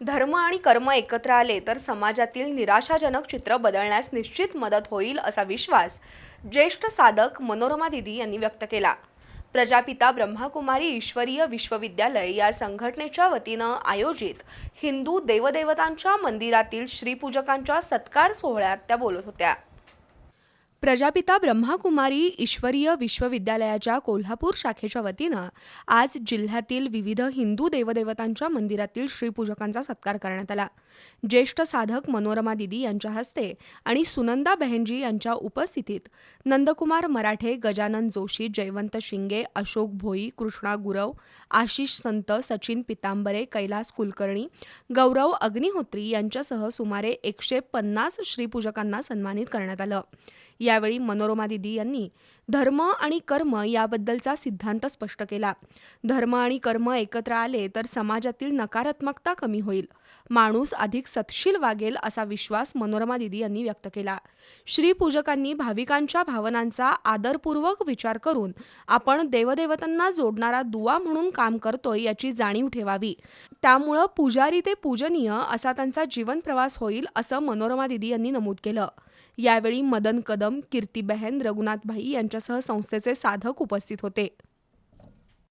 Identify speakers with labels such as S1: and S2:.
S1: धर्म आणि कर्म एकत्र आले तर समाजातील निराशाजनक चित्र बदलण्यास निश्चित मदत होईल असा विश्वास ज्येष्ठ साधक मनोरमा दिदी यांनी व्यक्त केला. प्रजापिता ब्रह्माकुमारी ईश्वरीय विश्वविद्यालय या संघटनेच्या वतीनं आयोजित हिंदू देवदेवतांच्या मंदिरातील श्रीपूजकांच्या सत्कार सोहळ्यात त्या बोलत होत्या. प्रजापिता ब्रह्माकुमारी ईश्वरीय विश्वविद्यालयाच्या कोल्हापूर शाखेच्या वतीनं आज जिल्ह्यातील विविध हिंदू देवदेवतांच्या मंदिरातील श्रीपूजकांचा सत्कार करण्यात आला. ज्येष्ठ साधक मनोरमा दिदी यांच्या हस्ते आणि सुनंदा बहनजी यांच्या उपस्थितीत नंदकुमार मराठे गजानन जोशी जयवंत शिंगे अशोक भोई कृष्णा गुरव आशिष संत सचिन पितांबरे कैलास कुलकर्णी गौरव अग्निहोत्री यांच्यासह सुमारे एकशे पन्नास श्रीपूजकांना सन्मानित करण्यात आलं. यावेळी मनोरमा दिदी यांनी धर्म आणि कर्म याबद्दलचा सिद्धांत स्पष्ट केला. धर्म आणि कर्म एकत्र आले तर समाजातील नकारात्मकता कमी होईल. माणूस अधिक सतशील वागेल असा विश्वास मनोरमा दिदी यांनी व्यक्त केला. श्रीपूजकांनी भाविकांच्या भावनांचा आदरपूर्वक विचार करून आपण देवदेवतांना जोडणारा दुवा म्हणून काम करतोय याची जाणीव ठेवावी. त्यामुळं पुजारी ते पूजनीय असा त्यांचा जीवन प्रवास होईल असं मनोरमा दिदी यांनी नमूद केलं. यावेळी मदन कदम कीर्ती बहन रघुनाथ भाई यांच्यासह संस्थेचे साधक उपस्थित होते.